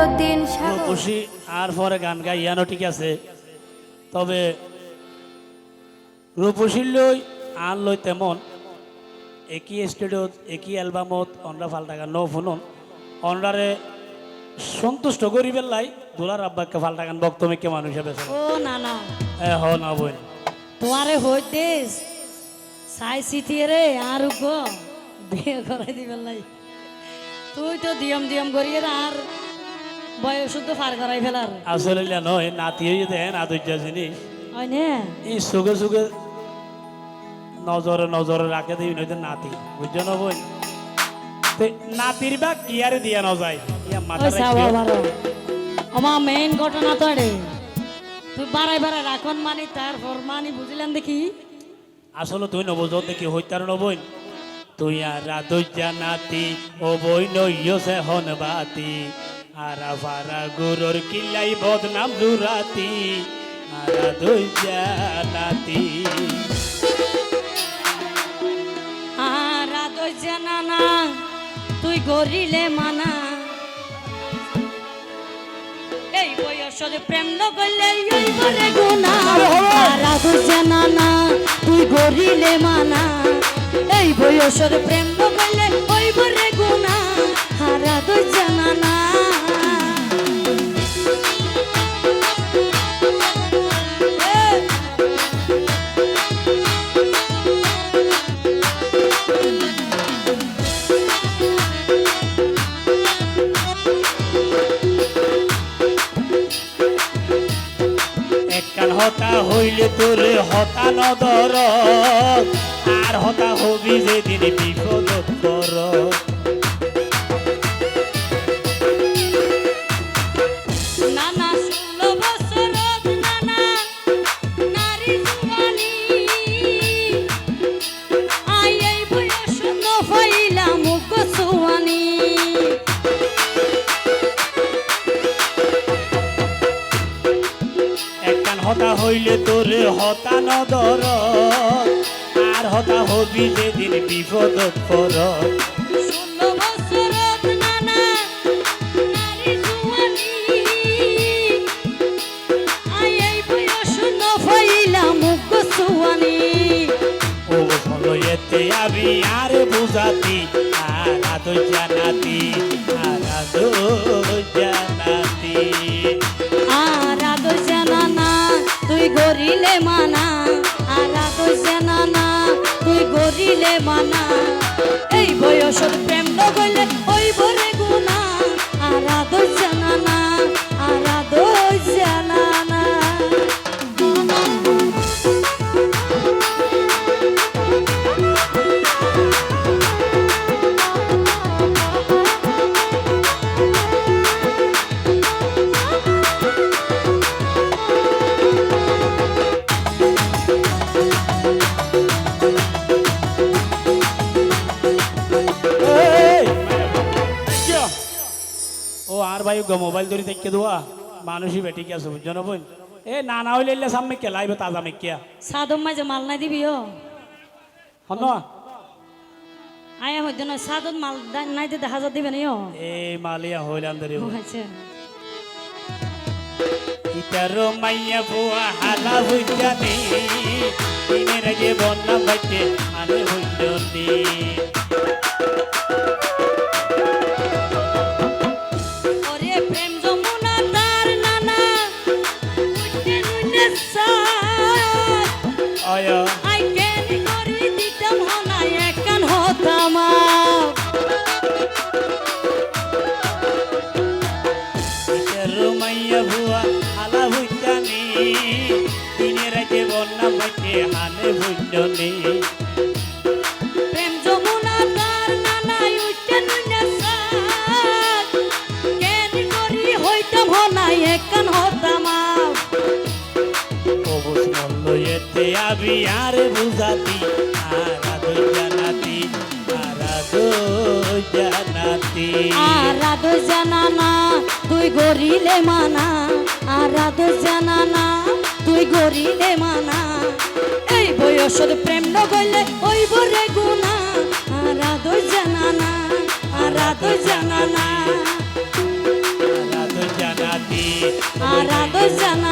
সাগর। খুশি আর পরে গান গাই ইয়ানো ঠিক আছে। তবে রূপসীর লই আন লই তেমন একই স্টুডিওত একই অ্যালবামত ফাল্টা গান ন শুনুন। সন্তুষ্ট করি পেলাই দুলার আব্বাকে ফাল্টা গান বক্তমিকে মানুষ হিসেবে ও না না। এ হ না বই তোমারে হইতে চাই চিঠিয়ে রে আর গো বিয়ে লাই। তুই তো দিয়ম দিয়ম করিয়ে আর বয়স তো পার করাই ফেলার। আসলে নয় নাতি হয়ে দেন আদর্য জিনিস। এই সুগে সুগে নজরে নজরে রাখে দিই নইতে নাতি। বুঝছ না বই? নাতির বা দিয়া ন যায়? আমার মেইন ঘটনা তো রে তুই বাড়াই বাড়াই রাখন মানি তারপর মানি বুঝলেন দেখি? আসলে তুই নবুঝ দেখি হইতার নবই তুই আর রাধুজা নাতি ও বই নইয় সে হন বাতি। আরা ফারা গুরুর কিলাই বদনাম দুরাতি আর রাধুজা নাতি। আর রাধই জানা না তুই গরিলে মানা। এই বয়সে প্রেম নগলে এই বলে গুনা। আর রাধই জানা না তুই গরিলে মানা। এই বয়সের প্রেম নগলে ওই বলে গুনা। আর রাধই জানা হতা হইলে তোর হতা নদর আর হতা হবি যেদিন বিপদ কর হতা হইলে তোর হতা নদর আর হতা হবি যেদিন বিপদ বলো এতে আমি আর বুঝাতি আর আদো জানাতি আর আদো গরিলে মানা। এই বয়সের প্রেম নগলে ওই বরে গুণা। আর আদর আরাধ ভাই গো মোবাইল ধরে দেখকে দেওয়া মানুষই বেটি কি আছে বুঝছ না বোন এ না না হইলে এলে সামনে কে লাইবে তাজা মেকিয়া। সাদম মাঝে মাল নাই দিবি ও হন আয়া হইতে নয় সাদত মাল নাই দিতে হাজার দিবে না ও এই মালিয়া হইলাম ধরে ও আচ্ছা। ইতারো মাইয়া বুয়া হালা বুঝানি দিনের আগে বন্যা বাইতে আনে বুঝনি মল্ল এতে আবি আর বুঝাতি আরাধ জানাতি আরাধ জানাতি। আরাধ জানানা তুই গরিলে মানা। আরাধ জানানা তুই গরিলে মানা। এই বয়সের গইলে ওই বরে গুনা আর আদর জানা না আর জানা না। আর জানা